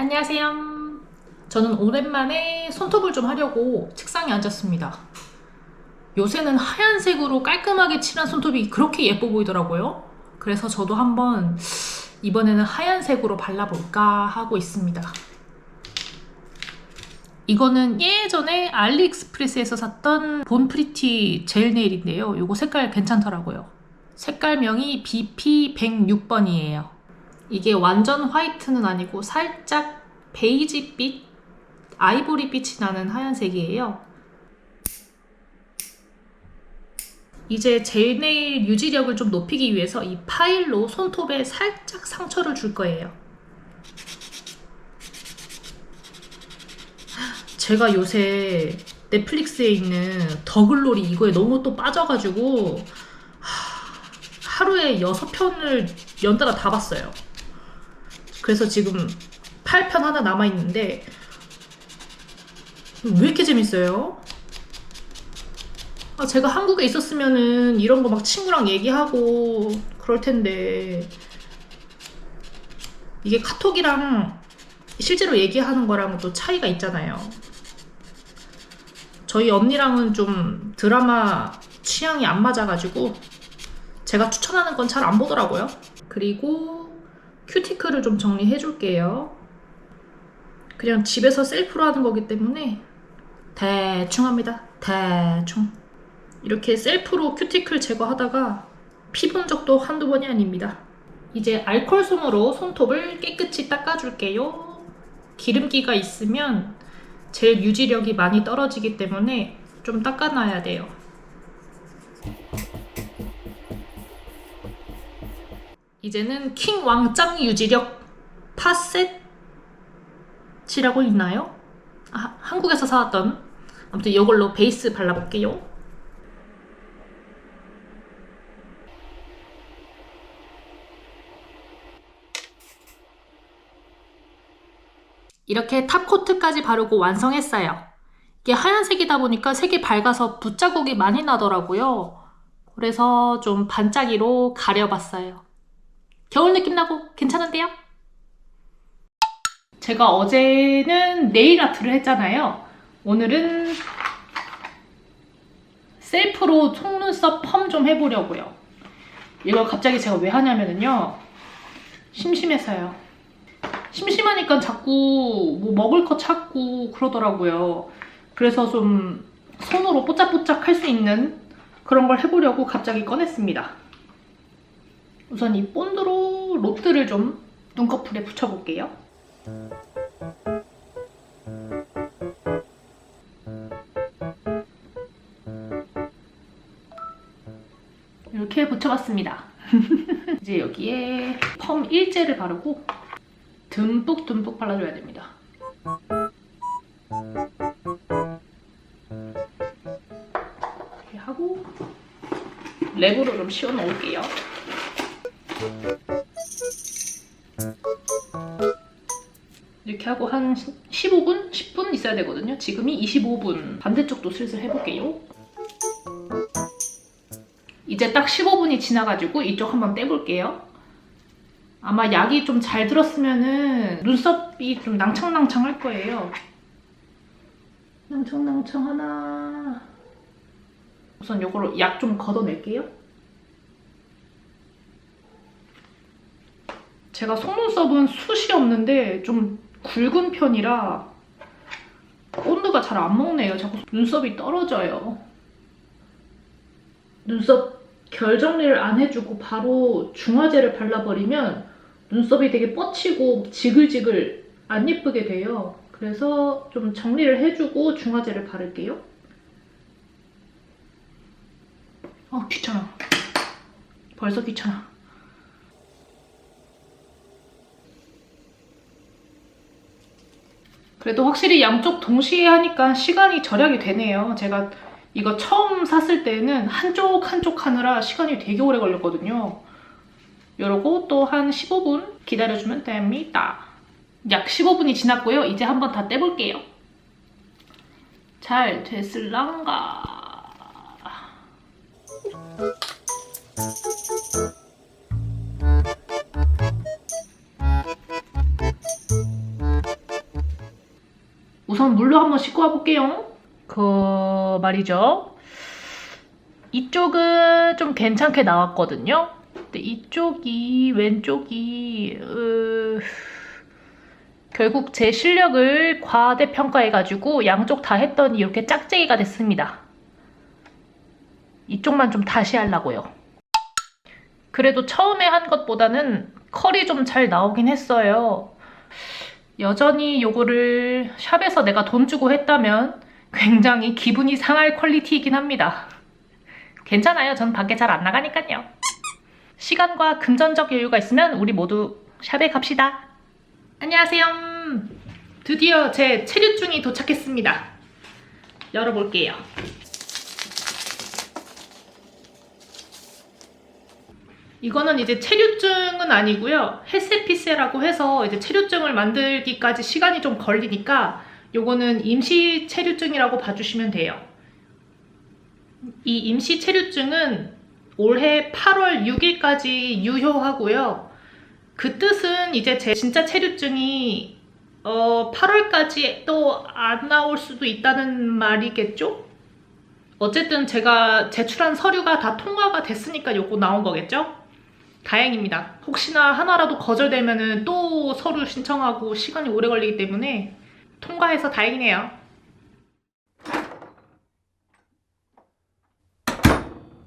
안녕하세요. 저는 오랜만에 손톱을 좀 하려고 책상에 앉았습니다. 요새는 하얀색으로 깔끔하게 칠한 손톱이 그렇게 예뻐 보이더라고요. 그래서 저도 한번 이번에는 하얀색으로 발라볼까 하고 있습니다. 이거는 예전에 알리익스프레스에서 샀던 본프리티 젤 네일인데요. 이거 색깔 괜찮더라고요. 색깔명이 BP106번이에요. 이게 완전 화이트는 아니고 살짝 베이지빛, 아이보리빛이 나는 하얀색이에요. 이제 젤네일 유지력을 좀 높이기 위해서 이 파일로 손톱에 살짝 상처를 줄 거예요. 제가 요새 넷플릭스에 있는 더글로리 이거에 너무 또 빠져가지고 하, 하루에 6편을 연달아 다 봤어요. 그래서 지금 8편 하나 남아있는데 왜 이렇게 재밌어요? 아, 제가 한국에 있었으면은 이런 거 막 친구랑 얘기하고 그럴 텐데 이게 카톡이랑 실제로 얘기하는 거랑 또 차이가 있잖아요. 저희 언니랑은 좀 드라마 취향이 안 맞아가지고 제가 추천하는 건 잘 안 보더라고요. 그리고 큐티클을 좀 정리해 줄게요. 그냥 집에서 셀프로 하는 거기 때문에 대충 합니다. 대충. 이렇게 셀프로 큐티클 제거하다가 피 본 적도 한두 번이 아닙니다. 이제 알콜 솜으로 손톱을 깨끗이 닦아줄게요. 기름기가 있으면 젤 유지력이 많이 떨어지기 때문에 좀 닦아놔야 돼요. 이제는 킹 왕짱 유지력 파셋 이라고 있나요? 아, 한국에서 사왔던 아무튼 이걸로 베이스 발라볼게요. 이렇게 탑코트까지 바르고 완성했어요. 이게 하얀색이다 보니까 색이 밝아서 붓자국이 많이 나더라고요. 그래서 좀 반짝이로 가려봤어요. 겨울 느낌 나고 괜찮은데요? 제가 어제는 네일 아트를 했잖아요. 오늘은 셀프로 속눈썹 펌 좀 해보려고요. 이걸 갑자기 제가 왜 하냐면요. 심심해서요. 심심하니까 자꾸 뭐 먹을 거 찾고 그러더라고요. 그래서 좀 손으로 뽀짝뽀짝 할 수 있는 그런 걸 해보려고 갑자기 꺼냈습니다. 우선 이 본드로 로트를 좀 눈꺼풀에 붙여볼게요. 이렇게 붙여봤습니다. 이제 여기에 펌 일제를 바르고 듬뿍 듬뿍 발라줘야 됩니다. 이렇게 하고 랩으로 좀 씌워 놓을게요. 이렇게 하고 한 15분? 10분 있어야 되거든요. 지금이 25분. 반대쪽도 슬슬 해볼게요. 이제 딱 15분이 지나가지고 이쪽 한번 떼볼게요. 아마 약이 좀 잘 들었으면은 눈썹이 좀 낭창낭창 할 거예요. 낭창낭창 하나. 우선 요거로 약 좀 걷어낼게요. 제가 속눈썹은 숱이 없는데 좀 굵은 편이라 본드가 잘 안 먹네요. 자꾸 눈썹이 떨어져요. 눈썹 결 정리를 안 해주고 바로 중화제를 발라버리면 눈썹이 되게 뻗치고 지글지글 안 예쁘게 돼요. 그래서 좀 정리를 해주고 중화제를 바를게요. 아 귀찮아. 벌써 귀찮아. 그래도 확실히 양쪽 동시에 하니까 시간이 절약이 되네요. 제가 이거 처음 샀을 때는 한쪽 한쪽 하느라 시간이 되게 오래 걸렸거든요. 이러고 또 한 15분 기다려주면 됩니다. 약 15분이 지났고요. 이제 한번 다 떼볼게요. 잘 됐을랑가. 우선 물로 한번 씻고 와볼게요. 그 말이죠. 이쪽은 좀 괜찮게 나왔거든요. 근데 이쪽이 왼쪽이 으... 결국 제 실력을 과대평가해가지고 양쪽 다 했더니 이렇게 짝짝이가 됐습니다. 이쪽만 좀 다시 하려고요. 그래도 처음에 한 것보다는 컬이 좀 잘 나오긴 했어요. 여전히 요거를 샵에서 내가 돈 주고 했다면 굉장히 기분이 상할 퀄리티이긴 합니다. 괜찮아요. 전 밖에 잘 안 나가니까요. 시간과 금전적 여유가 있으면 우리 모두 샵에 갑시다. 안녕하세요. 드디어 제 체류증이 도착했습니다. 열어볼게요. 이거는 이제 체류증은 아니고요. 헤세피세라고 해서 이제 체류증을 만들기까지 시간이 좀 걸리니까 요거는 임시 체류증이라고 봐주시면 돼요. 이 임시 체류증은 올해 8월 6일까지 유효하고요. 그 뜻은 이제 제 진짜 체류증이 어 8월까지 또 안 나올 수도 있다는 말이겠죠? 어쨌든 제가 제출한 서류가 다 통과가 됐으니까 요거 나온 거겠죠? 다행입니다. 혹시나 하나라도 거절되면은 또 서류 신청하고 시간이 오래 걸리기 때문에 통과해서 다행이네요.